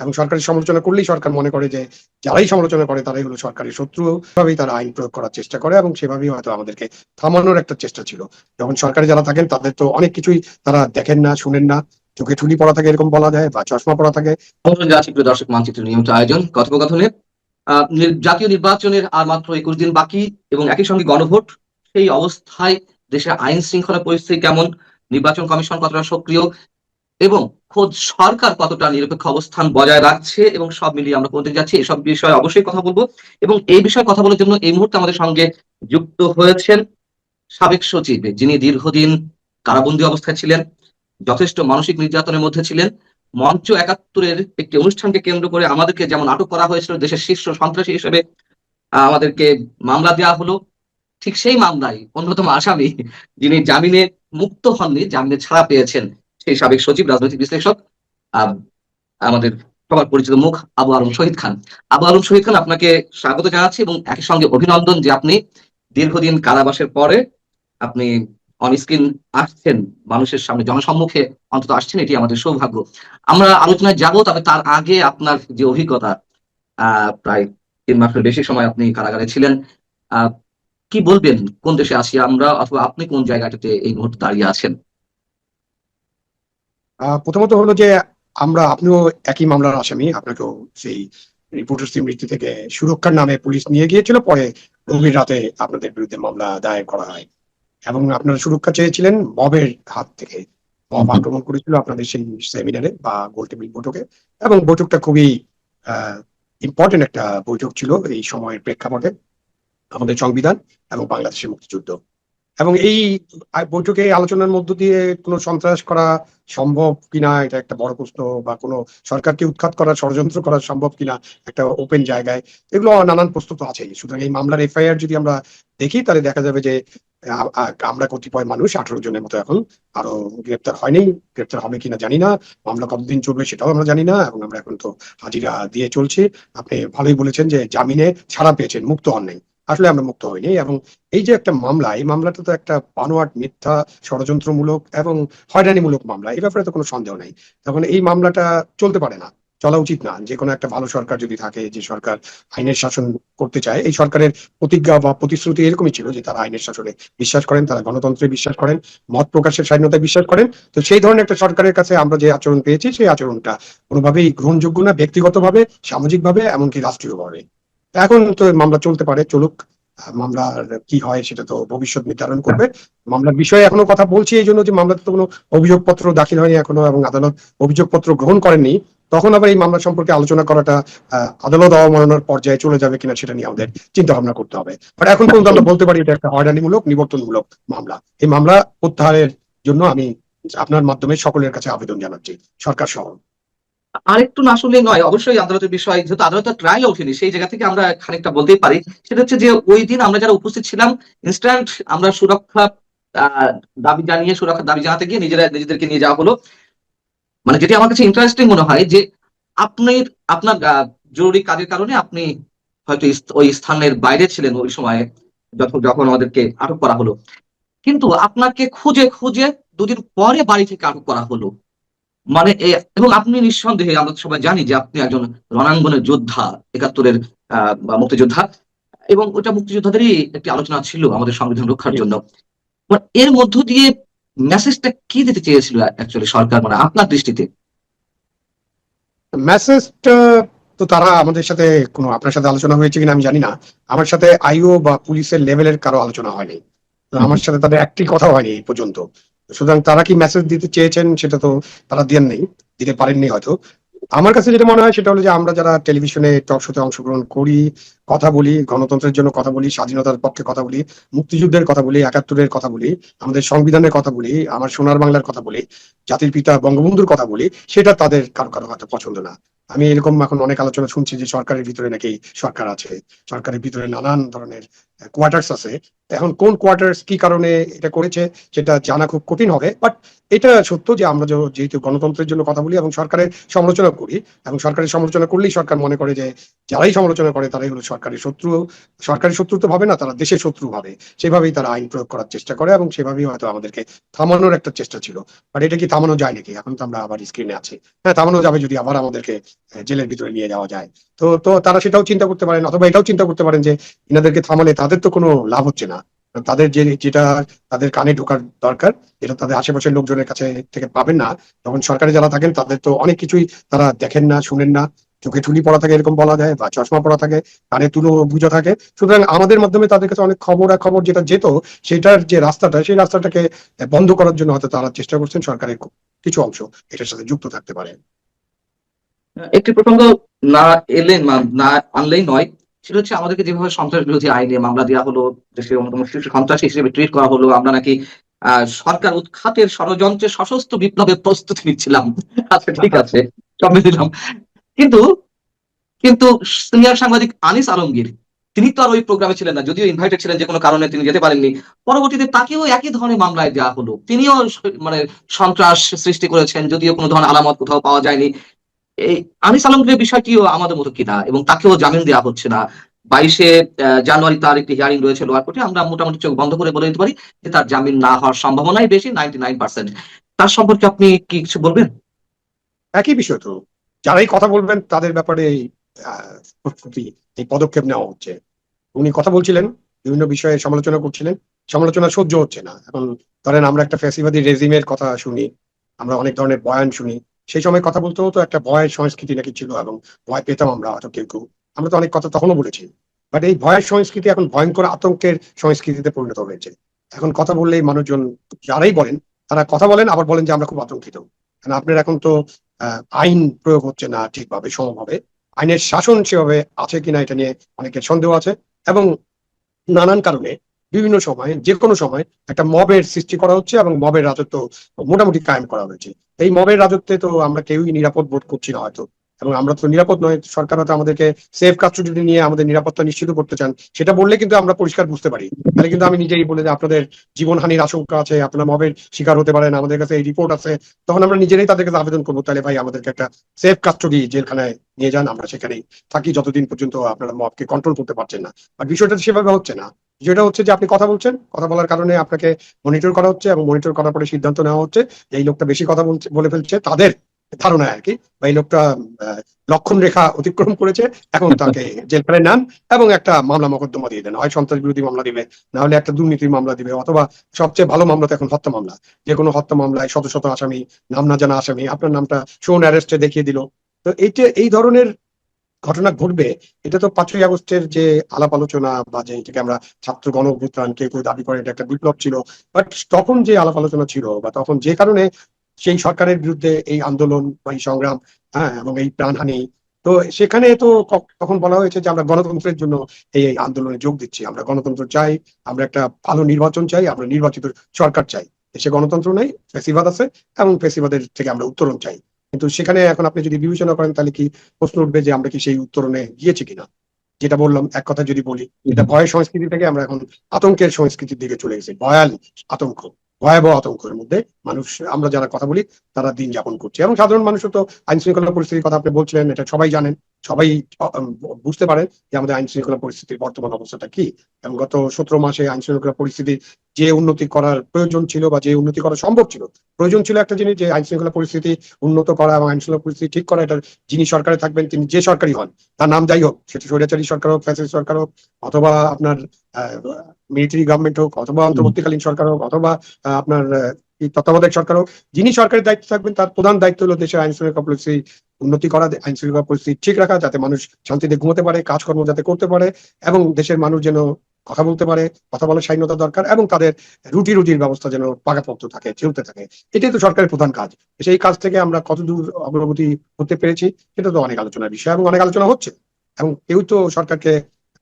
এবং সরকারের সমালোচনা করলেই সরকার মনে করে যে, যারাই সমালোচনা করে তারাই হলো সরকারের শত্রু। ভাবেই তারা আইন প্রয়োগ করার চেষ্টা করে এবং সেভাবেই হয়তো আমাদেরকে থামানোর একটা চেষ্টা ছিল। যখন সরকারে যারা থাকেন, তাদের তো অনেক কিছুই তারা দেখেন না, শুনেন না। চোখে ঠুলি পড়া থাকে এরকম বলা যায়, বা চশমা পড়া থাকে। দর্শক মানচিত্র নিয়মিত আয়োজন কথোপকথনে জাতীয় নির্বাচনের আর মাত্র একুশ দিন বাকি এবং একই সঙ্গে গণভোট। সেই অবস্থায় দেশের আইন শৃঙ্খলা পরিস্থিতি কেমন? নির্বাচন কমিশন কতটা সক্রিয়? এবং খোদ সরকার কতটা নিরপেক্ষ অবস্থান বজায় রাখছে এবং সব মিলিয়ে আমরা কোনদিকে যাচ্ছি, এসব বিষয়ে অবশ্যই কথা বলব। এবং এই বিষয়ে কথা বলার জন্য এই মুহূর্তে আমাদের সঙ্গে যুক্ত হয়েছেন সাবেক সচিব, যিনি দীর্ঘদিন কারাবন্দী অবস্থায় ছিলেন, যথেষ্ট মানসিক নির্যাতনের মধ্যে ছিলেন। মঞ্চ একাত্তরের একটি অনুষ্ঠানকে কেন্দ্র করে আমাদেরকে যেমন আটক করা হয়েছিল, দেশের শীর্ষ সন্ত্রাসী হিসেবে আমাদেরকে মামলা দেওয়া হলো। ঠিক সেই মামলায় অন্যতম আসামি, যিনি জামিনে মুক্ত হননি, জামিনে ছাড়া পেয়েছেন। সেই সাবেক সচিব, রাজনৈতিক বিশ্লেষক আমাদের সবার পরিচিত মুখ আবু আলম শহীদ খান। আবু আলম শহীদ খান আপনাকে স্বাগত জানাচ্ছি এবং একই সঙ্গে অভিনন্দন যে আপনি দীর্ঘদিন কারাবাসের পরে আপনি অন স্ক্রিন আসছেন, মানুষের সামনে জনসম্মুখে অন্তত আসছেন, এটি আমাদের সৌভাগ্য। আমরা আলোচনায় যাব, তবে তার আগে আপনার যে অভিজ্ঞতা প্রায় তিন মাসের বেশি সময় আপনি কারাগারে ছিলেন কি বলবেন? কোন দেশে আছি আমরা? অথবা আপনি কোন জায়গাটাতে এই মুহূর্তে দাঁড়িয়ে আছেন? প্রথমত হলো যে আমরা, আপনিও একই মামলার আসামি, আপনাকেও সেই রিপোর্টার মৃত্যু থেকে সুরক্ষার নামে পুলিশ নিয়ে গিয়েছিল, পরে গভীর রাতে আপনাদের বিরুদ্ধে মামলা দায়ের করা হয়। এবং আপনারা সুরক্ষা চেয়েছিলেন মবের হাত থেকে। মব আক্রমণ করেছিল আপনাদের সেই সেমিনারে বা গোল টেবিল বৈঠকে। এবং বৈঠকটা খুবই ইম্পর্টেন্ট একটা বৈঠক ছিল এই সময়ের প্রেক্ষাপটে। আমাদের সংবিধান এবং বাংলাদেশের মুক্তিযুদ্ধ। এবং এই বৈঠকে আলোচনার মধ্য দিয়ে কোনো সন্ত্রাস করা সম্ভব কিনা, এটা একটা বড় প্রশ্ন, বা কোনো সরকারকে উৎখাত করা, ষড়যন্ত্র করা সম্ভব কিনা, একটা ওপেন জায়গায়, এগুলো নানান প্রশ্ন তো আছেই। সুতরাং এই মামলার এফআইআর যদি আমরা দেখি, তাহলে দেখা যাবে যে আমরা কতিপয় মানুষ আঠারো জনের মতো এখন আরও গ্রেপ্তার হয়নি, গ্রেপ্তার হবে কিনা জানি না, মামলা কতদিন চলবে সেটাও আমরা জানি না, এবং আমরা এখন তো হাজিরা দিয়ে চলছি। আপনি ভালোই বলেছেন যে জামিনে ছাড়া পেয়েছেন, মুক্ত হন নাই আসলে আমরা মুক্ত হইনি এবং এই যে একটা মামলা, এই মামলাটা তো একটা বানোয়াট মিথ্যা, ষড়যন্ত্রমূলক এবং হয়রানিমূলক মামলা, এই ব্যাপারে তো কোনো সন্দেহ নাই। তখন এই মামলাটা চলতে পারে না, চলা উচিত না। যে কোনো একটা ভালো সরকার যদি থাকে, যে সরকার আইনের শাসন করতে চায়, এই সরকারের প্রতিজ্ঞা বা প্রতিশ্রুতি এরকমই ছিল যে তারা আইনের শাসনে বিশ্বাস করেন, তারা গণতন্ত্রে বিশ্বাস করেন, মত প্রকাশের স্বাধীনতায় বিশ্বাস করেন। তো সেই ধরনের একটা সরকারের কাছে আমরা যে আচরণ পেয়েছি, সেই আচরণটা কোনোভাবেই গ্রহণযোগ্য না, ব্যক্তিগতভাবে, সামাজিকভাবে, এমনকি রাষ্ট্রীয়ভাবে। এখন তো মামলা চলতে পারে, চলুক। মামলার কি হয় সেটা তো ভবিষ্যৎ নির্ধারণ করবে। মামলার বিষয়ে এখনও কথা বলছি এই জন্য যে মামলাতে তো কোনো অভিযোগপত্র দাখিল হয়নি এখনও এবং আদালত অভিযোগপত্র গ্রহণ করেননি। তখন আবার এই মামলা সম্পর্কে আলোচনা করাটা আদালত অবমাননার পর্যায়ে চলে যাবে কিনা সেটা নিয়ে আমাদের চিন্তা ভাবনা করতে হবে। বাট এখন পর্যন্ত আমরা বলতে পারি এটা একটা হয়রানিমূলক, নিবর্তনমূলক মামলা। এই মামলা প্রত্যাহারের জন্য আমি আপনার মাধ্যমে সকলের কাছে আবেদন জানাচ্ছি। সরকার সহ। আরেকটু না শুনলে নয়, অবশ্যই আদালতের বিষয়, যেহেতু আদালতের ট্রায়াল ওঠেনি, সেই জায়গা থেকে আমরা খানিকটা বলতেই পারি। সেটা হচ্ছে যে ওই দিন আমরা যারা উপস্থিত ছিলাম ইনস্ট্যান্ট আমরা সুরক্ষা দাবি জানিয়ে, সুরক্ষার দাবি জানাতে গিয়ে নিজেরা, নিজেদেরকে নিয়ে যাওয়া হলো। মানে যেটি আমার কাছে ইন্টারেস্টিং মনে হয় যে আপনি আপনার জরুরি কাজের কারণে আপনি হয়তো ওই স্থানের বাইরে ছিলেন ওই সময়ে, যখন যখন আমাদেরকে আটক করা হলো। কিন্তু আপনাকে খুঁজে খুঁজে দুদিন পরে বাড়ি থেকে আটক করা হলো। মানে এবং আপনি নিঃসন্দেহে আমরা সবাই জানি যে আপনি একজন রণাঙ্গনের যোদ্ধা একাত্তরের আহ, মুক্তিযোদ্ধা এবং ওটা মুক্তিযোদ্ধাদেরই একটি আলোচনা ছিল আমাদের সংবিধান রক্ষার জন্য। মানে এর মধ্য দিয়ে মেসেজটা কি দিতে চেয়েছিল অ্যাকচুয়ালি সরকার? মানে আপনার দৃষ্টিতে। মেসেজটা তো তারা আমাদের সাথে কোনো আপনার সাথে আলোচনা হয়েছে কিনা আমি জানি না। আমার সাথে আইও বা পুলিশের লেভেলের কারও আলোচনা হয়নি। আমার সাথে তাদের একটি কথা হয়নি এই পর্যন্ত। সুতরাং তারা কি মেসেজ দিতে চেয়েছেন সেটা তো তারা দেন নেই, দিতে পারেননি হয়তো। আমার কাছে যেটা মনে হয় সেটা হলো যে আমরা যারা টেলিভিশনে টক শোতে অংশগ্রহণ করি কথা বলি, গণতন্ত্রের জন্য কথা বলি, স্বাধীনতার পক্ষে কথা বলি, মুক্তিযুদ্ধের কথা বলি, একাত্তরের কথা বলি, আমাদের সংবিধানের কথা বলি, আমার সোনার বাংলার কথা বলি, জাতির পিতা বঙ্গবন্ধুর কথা বলি, সেটা তাদের কারও কারও হয়তো পছন্দ না। আমি এরকম এখন অনেক আলোচনা শুনছি যে সরকারের ভিতরে নাকি সরকার আছে, সরকারের ভিতরে নানান ধরনের কোয়ার্টার্স আছে। এখন কোন কোয়ার্টার্স কি কারণে এটা করেছে, সেটা জানা খুব কঠিন হবে বাট এটা সত্য যে আমরা যেহেতু গণতন্ত্রের জন্য কথা বলি এবং সরকারের সমালোচনা করি, এবং সরকারের সমালোচনা করলেই সরকার মনে করে যে, যারাই সমালোচনা করে তারাই হলো সরকারের শত্রু, সরকারি শত্রু তো ভাবে না, তারা দেশের শত্রু ভাবে। সেভাবেই তারা আইন প্রয়োগ করার চেষ্টা করে এবং সেভাবেই হয়তো আমাদেরকে থামানোর একটা চেষ্টা ছিল। বাট এটা কি থামানো যায় নাকি? এখন তো আমরা আবার স্ক্রিনে আছি। হ্যাঁ থামানো যাবে যদি আবার আমাদেরকে জেলের ভিতরে নিয়ে যাওয়া যায়। তো তো তারা সেটাও চিন্তা করতে পারেন, অথবা এটাও চিন্তা করতে পারেন যে ইনাদেরকে থামালে তাদের তো কোনো লাভ হচ্ছে না। তাদের যে, যেটা তাদের কানে ঢোকার দরকার যেটা তাদের আশেপাশের লোকজনের কাছে থেকে পাবেন না। তখন সরকারে যারা থাকেন, তাদের তো অনেক কিছুই তারা দেখেন না, শুনেন না। চোখে ঠুলি পড়া থাকে এরকম বলা যায়, বা চশমা পড়া থাকে, কানে তুলো বুঝা থাকে। সুতরাং আমাদের মাধ্যমে তাদের কাছে অনেক খবর, আর খবর যেটা যেত, সেটার যে রাস্তাটা, সেই রাস্তাটাকে বন্ধ করার জন্য হয়তো তারা চেষ্টা করছেন সরকারের কিছু অংশ এটার সাথে যুক্ত থাকতে পারে। একটি প্রসঙ্গ না এলে না আনলেই নয়। সেটা হচ্ছে আমাদেরকে যেভাবে সন্ত্রাস বিরোধী আইনে মামলা দেওয়া হলো, দেশের অন্যতম শীর্ষ সন্ত্রাসী হিসেবে ট্রিট করা হলো, আমরা নাকি সরকার উৎখাতের ষড়যন্ত্রে সশস্ত্র বিপ্লবের প্রস্তুতি নিচ্ছিলাম। আচ্ছা ঠিক আছে, সব দিলাম। কিন্তু কিন্তু সিনিয়র সাংবাদিক আনিস আলমগীর, তিনি তো আর ওই প্রোগ্রামে ছিলেন না, যদিও ইনভাইটেড ছিলেন যে কোনো কারণে তিনি যেতে পারেননি, পরবর্তীতে তাকেও একই ধরনের মামলায় দেওয়া হলো। তিনিও মানে সন্ত্রাস সৃষ্টি করেছেন, যদিও কোনো ধরনের আলামত কোথাও পাওয়া যায়নি। এই আনিস আলমগীরের বিষয়টিও আমাদের মতো কিনা, এবং তাকেও জামিন দেওয়া হচ্ছে না। বাইশে জানুয়ারি তার একটি হিয়ারিং রয়েছে লোয়ার কোর্টে, আমরা মোটামুটি চোখ বন্ধ করে বলে দিতে পারি যে তার জামিন না হওয়ার সম্ভাবনাই বেশি নাইনটি নাইন পার্সেন্ট তার সম্পর্কে আপনি কি কিছু বলবেন? একই বিষয় তো। যারাই কথা বলবেন, তাদের ব্যাপারে এই পদক্ষেপ নেওয়া হচ্ছে। উনি কথা বলছিলেন, বিভিন্ন বিষয়ে সমালোচনা করছিলেন। সমালোচনা সহ্য হচ্ছে না। এখন ধরেন আমরা একটা ফ্যাসিবাদী রেজিমের কথা শুনি, আমরা অনেক ধরনের বয়ান শুনি। সেই সময় কথা বলতেও তো একটা ভয়ের সংস্কৃতি নাকি ছিল এবং ভয় পেতাম আমরা হয়তো কেউ কেউ। আমরা তো অনেক কথা তখনও বলেছি। বাট এই ভয়ের সংস্কৃতি এখন ভয়ঙ্কর আতঙ্কের সংস্কৃতিতে পরিণত হয়েছে। এখন কথা বললেই মানুষজন যারাই বলেন, তারা কথা বলেন, আবার বলেন যে আমরা খুব আতঙ্কিত। কারণ আপনার এখন তো আইন প্রয়োগ হচ্ছে না ঠিকভাবে সমভাবে আইনের শাসন সেভাবে আছে কিনা এটা নিয়ে অনেকের সন্দেহ আছে এবং নানান কারণে বিভিন্ন সময় যে কোনো সময় একটা মবের সৃষ্টি করা হচ্ছে এবং মবের রাজত্ব মোটামুটি কায়েম করা হয়েছে। এই মবের রাজত্বে তো আমরা কেউই নিরাপদ বোধ করছি না হয়তো। এবং আমরা তো নিরাপদ নয়, সরকার হয়তো আমাদেরকে সেফ কাস্টডি নিয়ে আমাদের নিরাপত্তা নিশ্চিত করতে চান। সেটা বললে কিন্তু আমরা পরিষ্কার বুঝতে পারি। তাহলে কিন্তু আমি নিজেই বলে যে আপনাদের জীবনহানির আশঙ্কা আছে, আপনারা মবের শিকার হতে পারেন, আমাদের কাছে এই রিপোর্ট আছে। তখন আমরা নিজেরাই তাদের কাছে আবেদন করব, তাহলে ভাই আমাদেরকে একটা সেফ কাস্টডি জেলখানায় নিয়ে যান, আমরা সেখানেই থাকি, যতদিন পর্যন্ত আপনারা মবকে কন্ট্রোল করতে পারছেন না। বাট বিষয়টা সেভাবে হচ্ছে না। যেটা হচ্ছে যে আপনি কথা বলছেন, কথা বলার কারণে আপনাকে মনিটর করা হচ্ছে এবং মনিটর করার পরে সিদ্ধান্ত নেওয়া হচ্ছে এই লোকটা বেশি কথা বলছে, বলে ফেলছে, তাদের ধারণা আর কি। বা এই লোকটা লক্ষণ রেখা অতিক্রম করেছে এখন তাকে জেলখানায় নেন এবং একটা মামলা মোকদ্দমা দিয়ে দেন। হয় সন্ত্রাস বিরোধী মামলা দিবে না হলে একটা দুর্নীতির মামলা দিবে অথবা সবচেয়ে ভালো মামলা তো এখন হত্যা মামলা। যে কোনো হত্যা মামলায় শত শত আসামি নাম না জানা আসামি আপনার নামটা শোন অ্যারেস্টে দেখিয়ে দিল। তো এইটা এই ধরনের ঘটনা ঘটবে এটা তো পাঁচই আগস্টের যে আলাপ আলোচনা বা যে এটাকে আমরা ছাত্র গণ অভ্যুত্থান কেউ কেউ দাবি করে এটা একটা বিপ্লব ছিল। বাট তখন যে আলাপ আলোচনা ছিল বা তখন যে কারণে সেই সরকারের বিরুদ্ধে এই আন্দোলন বা এই সংগ্রাম হ্যাঁ এবং এই প্রাণহানি। তো সেখানে তো তখন বলা হয়েছে যে আমরা গণতন্ত্রের জন্য এই আন্দোলনে যোগ দিচ্ছি। আমরা গণতন্ত্র চাই, আমরা একটা ভালো নির্বাচন চাই, আমরা নির্বাচিত সরকার চাই। দেশে গণতন্ত্র নেই, ফেসিবাদ আছে, এবং ফেসিবাদের থেকে আমরা উত্তরণ চাই। কিন্তু সেখানে এখন আপনি যদি বিবেচনা করেন, তাহলে কি প্রশ্ন উঠবে যে আমরা কি সেই উত্তরণে গিয়েছি কিনা? যেটা বললাম, এক কথা যদি বলি, এটা ভয় সংস্কৃতি থেকে আমরা এখন আতঙ্কের সংস্কৃতির দিকে চলে গেছি, ভয়াল আতঙ্ক। ভয়াবহ আতঙ্কের মধ্যে মানুষ, আমরা যারা কথা বলি, তারা দিন যাপন করছে। এবং সাধারণ মানুষও তো আইন শৃঙ্খলা পরিস্থিতির কথা আপনি বলছিলেন, এটা সবাই জানেন, সবাই বুঝতে পারেন যে আমাদের আইন শৃঙ্খলা পরিস্থিতির বর্তমান অবস্থাটা কি। এবং গত সতেরো মাসে আইন শৃঙ্খলা পরিস্থিতি যে উন্নতি করার প্রয়োজন ছিল বা যে উন্নতি করা সম্ভব ছিল, প্রয়োজন ছিল একটা জিনিস যে আইন শৃঙ্খলা পরিস্থিতি উন্নত করা এবং আইন শৃঙ্খলা পরিস্থিতি ঠিক করা, এটা যিনি সরকারে থাকবেন, তিনি যে সরকারই হন, তার নাম যাই হোক সেটা স্বৈরাচারী সরকার হোক, ফ্যাসিস্ট সরকার হোক, অথবা আপনার মিলিটারি গভর্নমেন্ট হোক অথবা অন্তর্বর্তীকালীন সরকার হোক অথবা আপনার তত্ত্বাবধায়ক সরকার হোক যিনি সরকারের দায়িত্ব থাকবেন তার প্রধান দায়িত্ব হলো দেশের আইন শৃঙ্খলা পরিস্থিতি উন্নতি করা আইন শৃঙ্খলা পরিস্থিতি ঠিক রাখা যাতে মানুষ শান্তিতে ঘুমোতে পারে কাজকর্ম যাতে করতে পারে এবং দেশের মানুষ যেন কথা বলতে পারে কথা বলার স্বাধীনতা দরকার এবং তাদের রুটি রুটির ব্যবস্থা যেন পাকাপোক্ত থাকে চলতে থাকে। এটাই তো সরকারের প্রধান কাজ। সেই কাজ থেকে আমরা কতদূর অগ্রগতি হতে পেরেছি সেটা তো অনেক আলোচনার বিষয় এবং অনেক আলোচনা হচ্ছে। এবং কেউ তো সরকারকে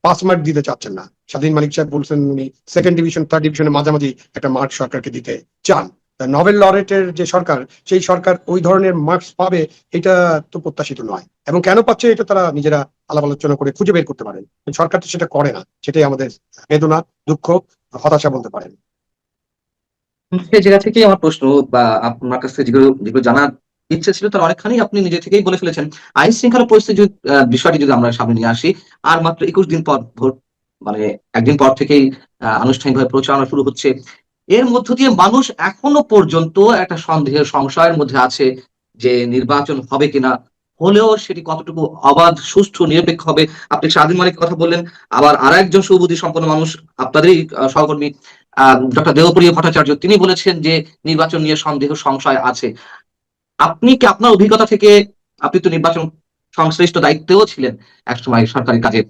পাঁচ মার্ক দিতে চাচ্ছেন না। স্বাধীন মালিক সাহেব বলছেন উনি সেকেন্ড ডিভিশন থার্ড ডিভিশনের মাঝামাঝি একটা মার্ক সরকারকে দিতে চান। নভেল লরেটের যে সরকার, সেই সরকার ওই ধরনের মার্কস পাবে, এটা তো প্রত্যাশিত নয়। এবং কেন পাচ্ছে, এটা তারা নিজেরা আলাপ আলোচনা করে খুঁজে বের করতে পারেন। সরকার তো সেটা করে না। সেটাই আমাদের বেদনা দুঃখ, হতাশা বলতে পারেন। জায়গা থেকেই আমার প্রশ্ন বা আপনার কাছ থেকে জানার ইচ্ছে ছিল তার অনেকখানি আপনি নিজে থেকেই বলে ফেলেছেন। আইন শৃঙ্খলা পরিস্থিতি বিষয়টি যদি আমরা সামনে নিয়ে আসি আর মাত্র একুশ দিন পর ভোট মানে একদিন পর থেকেই আনুষ্ঠানিকভাবে প্রচারণা শুরু হচ্ছে। এর মধ্য দিয়ে মানুষ এখনও পর্যন্ত একটা সন্দেহের সংশয়ের মধ্যে আছে যে নির্বাচন হবে কিনা। হলেও সেটি কতটুকু অবাধ সুষ্ঠু নিরপেক্ষ হবে আপনি স্বাধীন মালিকের কথা বললেন। আবার আর একজন সুবুদ্ধি সম্পন্ন মানুষ আপনাদেরই আহ, সহকর্মী ডক্টর দেবপ্রিয় ভট্টাচার্য তিনি বলেছেন যে নির্বাচন নিয়ে সন্দেহ সংশয় আছে। আপনি কি আপনার অভিজ্ঞতা থেকে, আপনি তো নির্বাচন সংশ্লিষ্ট দায়িত্বেও ছিলেন একসময় সরকারি কাজে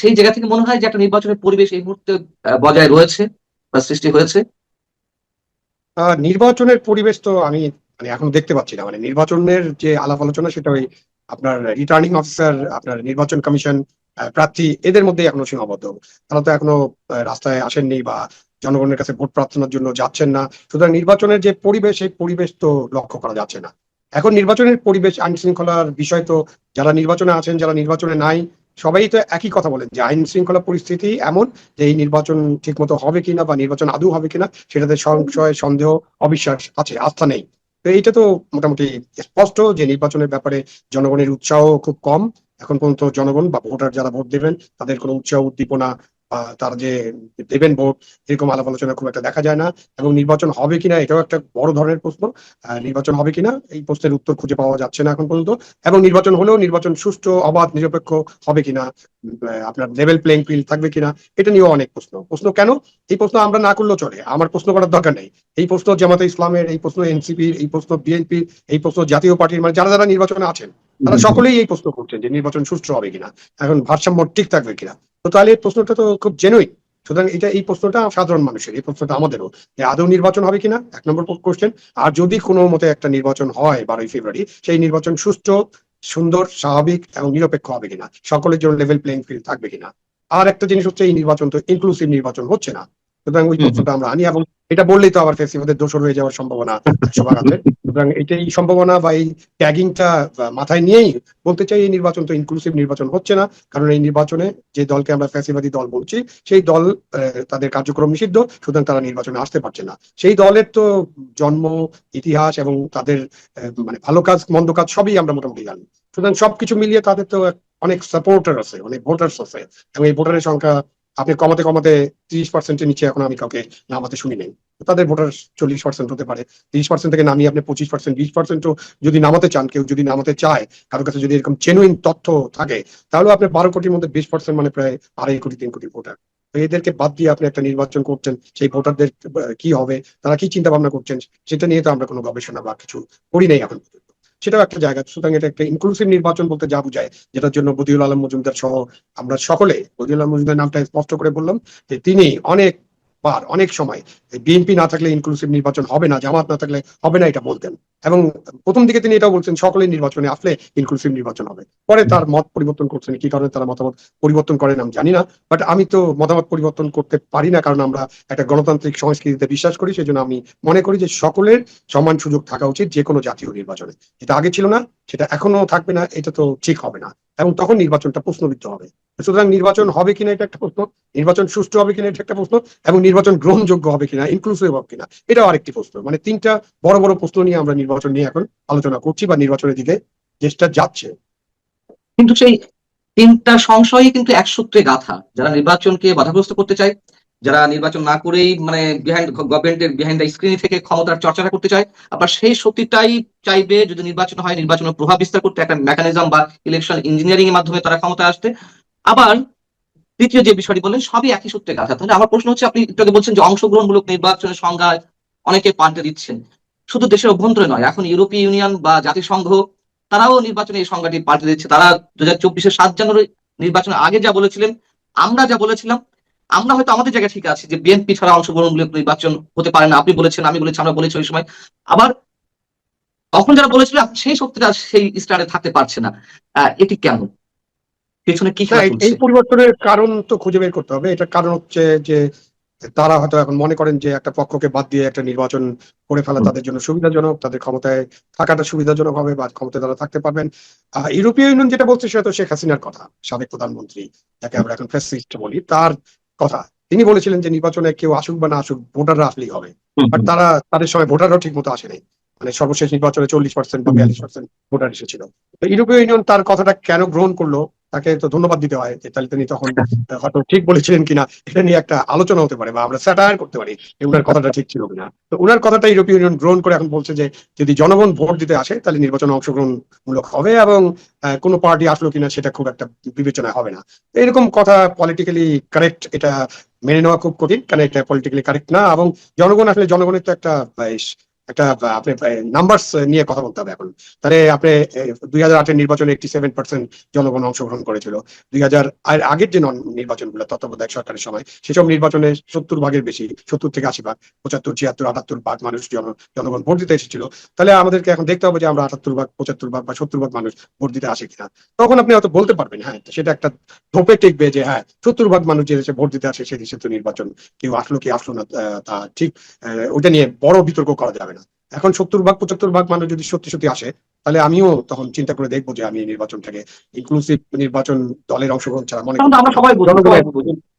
সেই জায়গা থেকে মনে হয় যে একটা নির্বাচনের পরিবেশ এই মুহূর্তে বজায় রয়েছে বা সৃষ্টি হয়েছে? নির্বাচনের পরিবেশ তো আমি মানে এখন দেখতে পাচ্ছি না। মানে নির্বাচনের যে আলাপ আলোচনা, সেটা ওই আপনার রিটার্নিং অফিসার আপনার নির্বাচন কমিশন প্রার্থী, এদের মধ্যে এখনও সীমাবদ্ধ। তারা তো এখনও রাস্তায় আসেননি বা জনগণের কাছে ভোট প্রার্থনার জন্য যাচ্ছেন না। সুতরাং নির্বাচনের যে পরিবেশ, সেই পরিবেশ তো লক্ষ্য করা যাচ্ছে না। এখন নির্বাচনের পরিবেশ আইন শৃঙ্খলার বিষয় তো যারা নির্বাচনে আছেন, যারা নির্বাচনে নাই, সবাই তো একই কথা বলেন যে আইন শৃঙ্খলা পরিস্থিতি এমন যে এই নির্বাচন ঠিকমতো হবে কিনা বা নির্বাচন আদৌ হবে কিনা, সেটাতে সংশয়, সন্দেহ, অবিশ্বাস আছে, আস্থা নেই। তো এইটা তো মোটামুটি স্পষ্ট যে নির্বাচনের ব্যাপারে জনগণের উৎসাহ খুব কম। এখন পর্যন্ত জনগণ বা ভোটার যারা ভোট দেবেন, তাদের কোনো উৎসাহ, উদ্দীপনা তারা যে দেবেন ভোট এরকম আলাপ আলোচনা খুব একটা দেখা যায় না। এবং নির্বাচন হবে কিনা এটাও একটা বড় ধরনের প্রশ্ন। নির্বাচন হবে কিনা এই প্রশ্নের উত্তর খুঁজে পাওয়া যাচ্ছে না এখন পর্যন্ত। এবং নির্বাচন হলেও নির্বাচন সুষ্ঠু, অবাধ, নিরপেক্ষ হবে কিনা আপনার লেভেল প্লেইং ফিল্ড থাকবে কিনা এটা নিয়েও অনেক প্রশ্ন। প্রশ্ন কেন? এই প্রশ্ন আমরা না করলেও চলে। আমার প্রশ্ন করার দরকার নেই। এই প্রশ্ন জামাতে ইসলামের এই প্রশ্ন এনসিপির এই প্রশ্ন বিএনপির এই প্রশ্ন জাতীয় পার্টির মানে যারা যারা নির্বাচনে আছেন তারা সকলেই এই প্রশ্ন করছেন যে নির্বাচন সুষ্ঠু হবে কিনা এখন ভারসাম্য ঠিক থাকবে কিনা। তো তাহলে এই প্রশ্নটা তো খুব জেনুইন সুতরাং এটা এই প্রশ্নটা সাধারণ মানুষের এই প্রশ্নটা আমাদেরও। যে আদৌ নির্বাচন হবে কিনা? এক নম্বর কোশ্চেন আর যদি কোনো মতে একটা নির্বাচন হয় বারোই ফেব্রুয়ারি সেই নির্বাচন সুষ্ঠু সুন্দর, স্বাভাবিক এবং নিরপেক্ষ হবে কিনা? সকলের জন্য লেভেল প্লেইং ফিল্ড থাকবে কিনা? আর একটা জিনিস হচ্ছে এই নির্বাচন তো ইনক্লুসিভ নির্বাচন হচ্ছে না। সুতরাং ওই হুম। আমরা আনি এবং এটা বললেই তো আবার ফেসিভাদের দোষর হয়ে যাওয়ার সম্ভাবনা আছে সুতরাং এটা এই সম্ভাবনা বা এই ট্যাগিংটা মাথায় নিয়েই বলতে চাই এই নির্বাচন তো ইনক্লুসিভ নির্বাচন হচ্ছে না। কারণ এই নির্বাচনে যে দলকে আমরা ফ্যাসিবাদী দল বলছি সেই দল তাদের কার্যক্রম নিষিদ্ধ সুতরাং তারা নির্বাচনে আসতে পারছে না। সেই দলের তো জন্ম ইতিহাস এবং তাদের মানে ভালো কাজ মন্দ কাজ সবই আমরা মোটামুটি জানি। সুতরাং সবকিছু মিলিয়ে তাদের তো অনেক সাপোর্টার আছে অনেক ভোটার্স আছে। এবং এই ভোটারের সংখ্যা আপনি কমাতে কমাতে তিরিশ পার্সেন্টের নিচে এখন আমি কাউকে নামাতে শুনি নেই। তাদের ভোটার চল্লিশ পার্সেন্ট হতে পারে। তিরিশ পার্সেন্ট থেকে নামিয়ে আপনি পঁচিশ পার্সেন্ট বিশ পার্সেন্টও যদি নামাতে চান, কেউ যদি নামাতে চায় কারোর কাছে যদি এরকম জেনুইন তথ্য থাকে তাহলে আপনি বারো কোটির মধ্যে বিশ পার্সেন্ট মানে প্রায় আড়াই কোটি, তিন কোটি ভোটার। এদেরকে বাদ দিয়ে আপনি একটা নির্বাচন করছেন, সেই ভোটারদের কি হবে, তারা কি চিন্তা ভাবনা করছেন, সেটা নিয়ে তো আমরা কোনো গবেষণা বা কিছু করি নাই এখন পর্যন্ত। সেটাও একটা জায়গা। সুতরাং এটা একটা ইনক্লুসিভ নির্বাচন বলতে যা বুঝায়, যেটার জন্য বদিউল আলম মজুমদার সহ আমরা সকলে, বদিউল আলম মজুমদার নামটা স্পষ্ট করে বললাম যে তিনি অনেক বার অনেক সময় বিএনপি না থাকলে ইনক্লুসিভ নির্বাচন হবে না, জামাত না থাকলে হবে না এটা বলতেন। এবং প্রথম দিকে তিনি এটাও বলছেন, সকলে নির্বাচনে আসলে ইনক্লুসিভ নির্বাচন হবে। পরে তার মত পরিবর্তন করছেন, কি কারণে তারা মতামত পরিবর্তন করেন আমি জানি না বাট আমি তো মতামত পরিবর্তন করতে পারি না কারণ আমরা একটা গণতান্ত্রিক সংস্কৃতিতে বিশ্বাস করি সেই জন্য আমি মনে করি যে সকলের সমান সুযোগ থাকা উচিত যে কোনো জাতীয় নির্বাচনে। যেটা আগে ছিল না, সেটা এখনও থাকবে না, এটা তো ঠিক হবে না। এবং তখন নির্বাচনটা প্রশ্নবিদ্ধ হবে। সুতরাং নির্বাচন হবে কিনা এটা একটা প্রশ্ন, নির্বাচন সুষ্ঠু হবে কিনা এটা একটা প্রশ্ন, এবং নির্বাচন গ্রহণযোগ্য হবে কিনা ইনক্লুসিভ হবে কিনা, এটাও আরেকটি প্রশ্ন। মানে তিনটা বড় বড় প্রশ্ন নিয়ে আমরা নির্বাচন নিয়ে এখন আলোচনা করছি বা নির্বাচনের দিকে চেষ্টা যাচ্ছে। কিন্তু সেই তিনটা সংশয়ই কিন্তু এক সূত্রে গাথা। যারা নির্বাচনকে বাধাগ্রস্ত করতে চায় যারা নির্বাচন না করেই মানে বিহাইন্ড গভর্নমেন্টের বিহাইন্ড দ্য স্ক্রিন থেকে ক্ষমতার চর্চাটা করতে চায়, আবার সেই শক্তিটাই চাইবে যদি নির্বাচন হয়, নির্বাচনের প্রভাব বিস্তার করতে একটা মেকানিজম বা ইলেকশন ইঞ্জিনিয়ারিং এর মাধ্যমে তারা ক্ষমতায় আসতে। আবার দ্বিতীয় যে বিষয়টি বললেন, সবই একই সূত্রে গাথা। তাহলে আমার প্রশ্ন হচ্ছে, আপনি একটু বলছেন যে অংশগ্রহণমূলক নির্বাচনের সংজ্ঞা অনেকে পাল্টে দিচ্ছেন। শুধু দেশের অভ্যন্তরে নয়, এখন ইউরোপীয় ইউনিয়ন বা জাতিসংঘ, তারাও নির্বাচনে এই সংজ্ঞাটি পাল্টে দিচ্ছে। তারা দু হাজার চব্বিশের সাত জানুয়ারি নির্বাচনের আগে যা বলেছিলেন, আমরা যা বলেছিলাম আমরা হয়তো আমাদের জায়গায় ঠিক আছে যে বিএনপি ছাড়া অংশগ্রহণমূলক নির্বাচন হতে পারে না। আপনি বলেছেন আমি বলেছি আমরা বলেছি ওই সময়। আবার তখন যারা বলেছিল সেই শক্তিটা সেই স্টারে থাকতে পারছে না। এটি কেন পেছনে কি এই- পরিবর্তনের কারণ তো খুঁজে বের করতে হবে। এটার কারণ হচ্ছে যে তারা হয়তো এখন মনে করেন যে একটা পক্ষকে বাদ দিয়ে একটা নির্বাচন করে ফেলা তাদের জন্য সুবিধাজনক তাদের ক্ষমতায় থাকাটা সুবিধাজনক হবে বা ক্ষমতায় তারা থাকতে পারবেন। ইউরোপীয় ইউনিয়ন যেটা বলছে সেটা তো শেখ হাসিনার কথা সাবেক প্রধানমন্ত্রী যাকে আমরা এখন ফ্যাসিস্ট বলি তার কথা। তিনি বলেছিলেন যে নির্বাচনে কেউ আসুক বা না আসুক ভোটাররা আসলেই হবে। বাট তারা তাদের সময় ভোটাররাও ঠিক মতো আসেনি। মানে সর্বশেষ নির্বাচনে চল্লিশ পার্সেন্ট বা বিয়াল্লিশ পার্সেন্ট ভোটার এসেছিল। তো ইউরোপীয় ইউনিয়ন তার কথাটা কেন গ্রহণ করল? তাকে তো ধন্যবাদ দিতে হয় যে তাহলে তিনি তখন হয়তো ঠিক বলেছিলেন কিনা, এটা নিয়ে একটা আলোচনা হতে পারে বা আমরা স্যাটায়ার করতে পারি যে উনার কথাটা ঠিক ছিল কিনা। তো উনার কথাটা ইউরোপীয় ইউনিয়ন গ্রহণ করে এখন বলছে যে, যদি জনগণ ভোট দিতে আসে, তাহলে নির্বাচনে অংশগ্রহণমূলক হবে এবং কোনো পার্টি আসলো কিনা সেটা খুব একটা বিবেচনা হবে না। এরকম কথা পলিটিক্যালি কারেক্ট এটা মেনে নেওয়া খুব কঠিন কারণ এটা পলিটিক্যালি কারেক্ট না? এবং জনগণ আসলে জনগণের তো একটা একটা, আপনি নাম্বারস নিয়ে কথা বলতে হবে এখন। তাহলে আপনি দুই হাজার আটের নির্বাচনে এইটি সেভেন পার্সেন্ট জনগণ অংশগ্রহণ করেছিল। দুই হাজার আগের যে নির্বাচনগুলো তত্ত্বাবধায়ক সরকারের সময়, সেসব নির্বাচনে সত্তর ভাগের বেশি, সত্তর থেকে আশি ভাগ, পঁচাত্তর, ছিয়াত্তর, আটাত্তর ভাগ মানুষ জনগণ ভোট দিতে এসেছিল। তাহলে আমাদেরকে এখন দেখতে হবে যে আমরা আটাত্তর ভাগ, পঁচাত্তর ভাগ বা সত্তর ভাগ মানুষ ভোট দিতে আসে কিনা। তখন আপনি হয়তো বলতে পারবেন হ্যাঁ সেটা একটা ধোপে টিকবে যে হ্যাঁ সত্তর ভাগ মানুষ যে দেশে ভোট দিতে আসে, সেই দেশে তো নির্বাচন কেউ আসলো কি আসলো না, তা ঠিক ওটা নিয়ে বড় বিতর্ক করা যাবে না। এখন সত্তর ভাগ পঁচাত্তর ভাগ মানুষ যদি সত্যি সত্যি আসে তাহলে আমিও তখন চিন্তা করে দেখব যে আমি নির্বাচনটাকে ইনক্লুসিভ নির্বাচন দলের অংশগ্রহণ ছাড়া মনে আমরা সবাই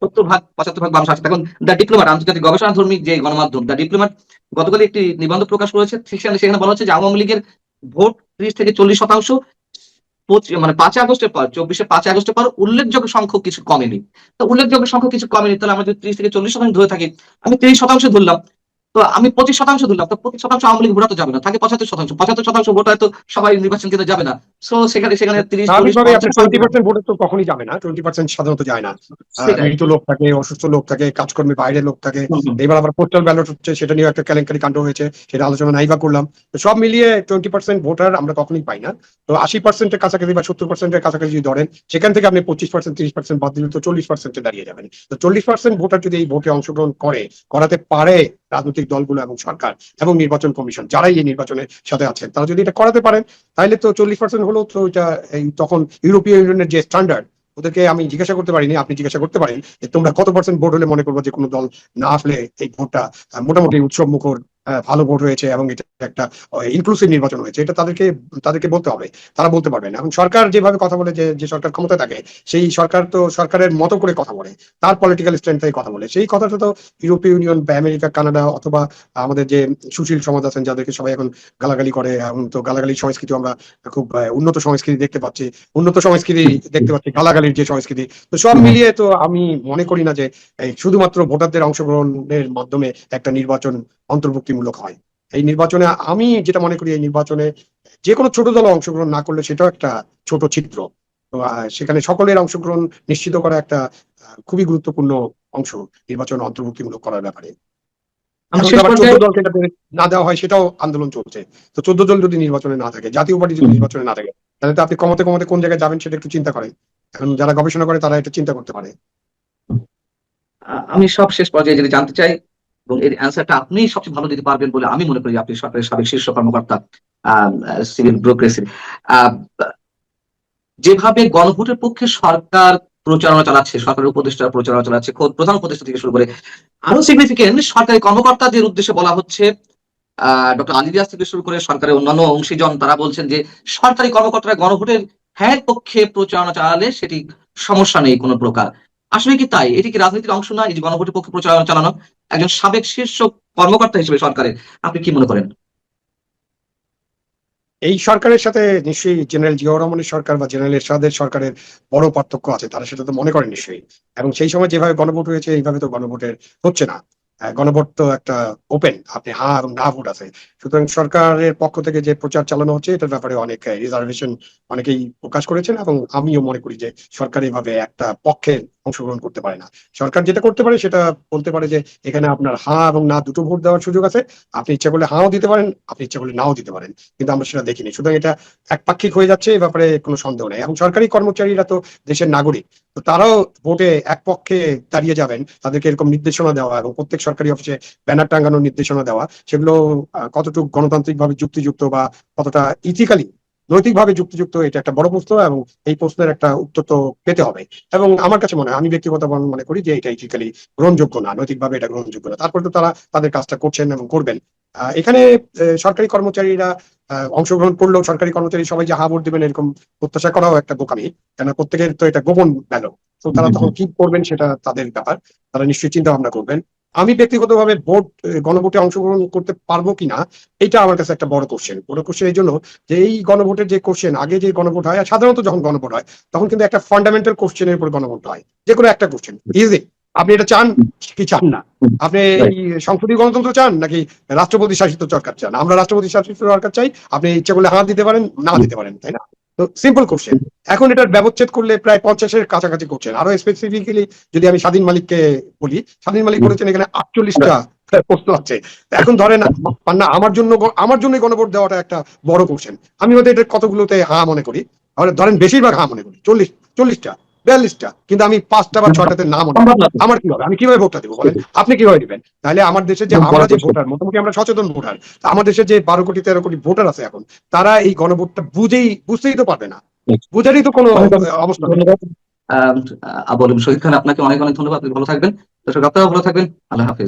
সত্তর ভাগ পঁচাত্তর ভাগ মানুষ আছে তখন দ্য ডিপ্লোমাট আন্তর্জাতিক গবেষণা ধর্মী যে গণমাধ্যম দ্য ডিপ্লোমাট গতকাল একটি নিবন্ধ প্রকাশ করেছে। সেখানে সেখানে বলা হচ্ছে যে আওয়ামী লীগের ভোট ত্রিশ থেকে চল্লিশ শতাংশ মানে পাঁচ আগস্টের পর চব্বিশে পাঁচ আগস্টের পর উল্লেখযোগ্য সংখ্যক কিছু কমেনি। তো উল্লেখযোগ্য সংখ্যক কিছু কমেনি তাহলে আমরা যদি ত্রিশ থেকে চল্লিশ শতাংশ ধরে থাকি আমি তিরিশ শতাংশ ধরলাম। তো আমি পঁচিশ শতাংশ ধরলাম তো পঁচিশ শতাংশ আওয়ামী লীগ ভোটাতে যাবে না থাকে পঁচাত্তর শতাংশ। পঁচাত্তর শতাংশ ভোট হয়তো সবাই নির্বাচন কেন্দ্রে যাবে না। সো সেখানে সেখানে তিরিশ টোয়েন্টি পার্সেন্ট তো কখনই যাবে না টোয়েন্টি পার্সেন্ট সাধারণত যায় না। মৃত লোক থাকে অসুস্থ লোক থাকে কাজকর্মে বাইরের লোক থাকে। এবার আবার পোস্টাল ব্যালট হচ্ছে সেটা নিয়ে একটা কেলেঙ্কারি কাণ্ড হয়েছে সেটা আলোচনা নাইবা করলাম। তো সব মিলিয়ে টোয়েন্টি পার্সেন্ট ভোটার আমরা কখনোই পাই না। তো আশি পার্সেন্টের কাছাকাছি বা সত্তর পার্সেন্টের কাছাকাছি যদি ধরেন সেখান থেকে আপনি পঁচিশ পার্সেন্ট তিরিশ পার্সেন্ট বাদ দিলে তো চল্লিশ পার্সেন্টে দাঁড়িয়ে যাবেন। তো চল্লিশ পার্সেন্ট ভোটার যদি এই ভোটে অংশগ্রহণ করে করাতে পারে রাজনৈতিক দলগুলো এবং সরকার এবং নির্বাচন কমিশন যারাই এই নির্বাচনের সাথে আছেন, তারা যদি এটা করাতে পারেন, তাহলে তো চল্লিশ পার্সেন্ট হলো তো এটা এই তখন ইউরোপীয় ইউনিয়নের যে স্ট্যান্ডার্ড ওদেরকে আমি জিজ্ঞাসা করতে পারিনি, আপনি জিজ্ঞাসা করতে পারেন যে তোমরা কত পার্সেন্ট ভোট হলে মনে করব যে কোনো দল না আসলে এই ভোটটা মোটামুটি উৎসব মুখর ভালো ভোট হয়েছে এবং এটা একটা ইনক্লুসিভ নির্বাচন হয়েছে। এটা তাদেরকে তাদেরকে বলতে হবে। তারা বলতে পারবেন এখন সরকার যেভাবে কথা বলে যে যে সরকার ক্ষমতায় থাকে সেই সরকার তো সরকারের মতো করে কথা বলে। তার পলিটিক্যাল স্ট্রেংথে কথা বলে। সেই কথাটা তো ইউরোপীয় ইউনিয়ন বা আমেরিকা কানাডা অথবা আমাদের যে সুশীল সমাজ আছেন যাদেরকে সবাই এখন গালাগালি করে এখন তো গালাগালির সংস্কৃতি আমরা খুব উন্নত সংস্কৃতি দেখতে পাচ্ছি। উন্নত সংস্কৃতি দেখতে পাচ্ছি গালাগালির যে সংস্কৃতি। তো সব মিলিয়ে তো আমি মনে করি না যে শুধুমাত্র ভোটারদের অংশগ্রহণের মাধ্যমে একটা নির্বাচন অন্তর্ভুক্তিমূলক হয়। এই নির্বাচনে আমি যেটা মনে করি এই নির্বাচনে যে কোনো ছোট দল অংশগ্রহণ না করলে সেটাও একটা ছোট চিত্র সেখানে সকলের অংশগ্রহণ নিশ্চিত করা একটা খুবই গুরুত্বপূর্ণ অংশ নির্বাচন অন্তর্ভুক্তিমূলক করার ব্যাপারে। না দেওয়া হয় সেটাও আন্দোলন চলছে। তো চোদ্দ দল যদি নির্বাচনে না থাকে জাতীয় পার্টি যদি নির্বাচনে না থাকে তাহলে তো আপনি কমাতে কমাতে কোন জায়গায় যাবেন সেটা একটু চিন্তা করেন। এখন যারা গবেষণা করে তারা এটা চিন্তা করতে পারে। আমি সব শেষ পর্যায়ে যেটা জানতে চাই এবং এর অ্যান্সারটা আপনি সবচেয়ে ভালো দিতে পারবেন বলে আমি মনে করি আপনি সরকারের সাবেক শীর্ষ কর্মকর্তা সিভিল ব্যুরোক্রেসি যেভাবে গণভোটের পক্ষে সরকার প্রচারণা চালাচ্ছে, সরকারের উপদেষ্টা প্রচারণা চালাচ্ছে প্রধান উপদেষ্টা থেকে শুরু করে আরও সিগনিফিকেন্ট সরকারি কর্মকর্তাদের উদ্দেশ্যে বলা হচ্ছে ডক্টর আলিরিয়াস থেকে শুরু করে সরকারের অন্যান্য অংশীজন, তারা বলছেন যে সরকারি কর্মকর্তারা গণভোটের হ্যাঁ পক্ষে প্রচারণা চালালে সেটি সমস্যা নেই কোনো প্রকার। আসলে কি তাই? এটি কি রাজনীতির অংশ না যে গণভোটের পক্ষে প্রচারণা চালানো একজন সাবেক শীর্ষ কর্মকর্তা হিসেবে সরকারের। আপনি কি মনে করেন? এই সরকারের সাথে নিশ্চয়ই জেনারেল জিয়াউর রহমানের সরকার বা জেনারেল এরশাদের সরকারের বড় পার্থক্য আছে, তারা সেটা তো মনে করেন নিশ্চয়ই। এবং সেই সময় যেভাবে গণভোট হয়েছে, এইভাবে তো গণভোটের হচ্ছে না। গণভোট তো একটা ওপেন আপনি এবং না ভোট আছে। সুতরাং সরকারের পক্ষ থেকে যে প্রচার চালানো হচ্ছে, এটার ব্যাপারে অনেক রিজার্ভেশন অনেকেই প্রকাশ করেছেন এবং আমিও মনে করি যে সরকার এভাবে একটা পক্ষে অংশগ্রহণ করতে পারে না। সরকার যেটা করতে পারে সেটা বলতে পারে যে এখানে আপনার হ্যাঁ এবং না দুটো ভোট দেওয়ার সুযোগ আছে। আপনি ইচ্ছা করলে হাও দিতে পারেন, আপনি ইচ্ছা করলে নাও দিতে পারেন। কিন্তু আমরা সেটা দেখিনি। সুতরাং এটা একপাক্ষিক হয়ে যাচ্ছে, এ ব্যাপারে কোনো সন্দেহ নেই। এবং সরকারি কর্মচারীরা তো দেশের নাগরিক। তো তারাও ভোটে এক পক্ষে দাঁড়িয়ে যাবেন। তাদেরকে এরকম নির্দেশনা দেওয়া এবং প্রত্যেক সরকারি অফিসে ব্যানার টাঙানোর নির্দেশনা দেওয়া, সেগুলো কতটুকু গণতান্ত্রিকভাবে যুক্তিযুক্ত বা কতটা ইথিক্যালি নৈতিকভাবে যুক্তিযুক্ত এটা একটা বড় প্রশ্ন এবং এই প্রশ্নের একটা উত্তর তো পেতে হবে। এবং আমার কাছে মনে হয় আমি ব্যক্তিগত মনে করি যে এটা ইথিক্যালি গ্রহণযোগ্য না নৈতিকভাবে এটা গ্রহণযোগ্য না। তারপরে তো তারা তাদের কাজটা করছেন এবং করবেন। আহ, এখানে সরকারি কর্মচারীরা অংশগ্রহণ করলেও সরকারি কর্মচারী সবাই যে হা ভোট দেবেন এরকম প্রত্যাশা করাও একটা বোকামি কেন প্রত্যেকের তো এটা গোপন ব্যালট তো তারা তখন কি করবেন সেটা তাদের ব্যাপার। তারা নিশ্চয়ই চিন্তা ভাবনা করবেন। আমি ব্যক্তিগতভাবে ভোট গণভোটে অংশগ্রহণ করতে পারব কিনা এটা আমার কাছে একটা বড় কোশ্চেন বড় কোশ্চেন এই জন্য যে এই গণভোটের যে কোশ্চেন আগে যে গণভোট হয় আর সাধারণত যখন গণভোট হয় তখন কিন্তু একটা ফান্ডামেন্টাল কোশ্চেনের উপর গণভোট হয়। যে কোনো একটা কোশ্চেন ইজি আপনি এটা চান কি চান না? আপনি এই সংসদীয় গণতন্ত্র চান নাকি রাষ্ট্রপতি শাসিত সরকার চান? আমরা রাষ্ট্রপতি শাসিত সরকার চাই আপনি ইচ্ছা করলে হাত দিতে পারেন না দিতে পারেন তাই না? তো সিম্পল কোশ্চেন এখন এটার ব্যবচ্ছেদ করলে প্রায় পঞ্চাশের কাছাকাছি কোশ্চেন আরও স্পেসিফিক্যালি যদি আমি স্বাধীন মালিককে বলি স্বাধীন মালিক বলেছেন এখানে আটচল্লিশটা প্রশ্ন আছে। এখন ধরেন না আমার জন্য আমার জন্য গণভোট দেওয়াটা একটা বড় কোশ্চেন আমি হয়তো এটা কতগুলোতে হা মনে করি? ধরেন বেশিরভাগ হা মনে করি। চল্লিশ চল্লিশটা। বিয়াল্লিশটা কিন্তু আমি পাঁচটা বা ছটাতে নাম। আমার কি হবে আমি কীভাবে ভোটটা দেবো বলেন? আপনি কীভাবে দিবেন তাহলে আমার দেশে যে আমরা যে ভোটার মোটামুটি আমরা সচেতন ভোটার আমার দেশে যে বারো কোটি তেরো কোটি ভোটার আছে এখন তারা এই গণভোটটা বুঝেই বুঝতেই তো পারবে না। বুঝারই তো কোনো অবস্থা। আহ, আবুল শহীদ খান আপনাকে অনেক অনেক ধন্যবাদ। আপনি ভালো থাকবেন। দর্শক আপনারা ভালো থাকবেন। আল্লাহ হাফিজ।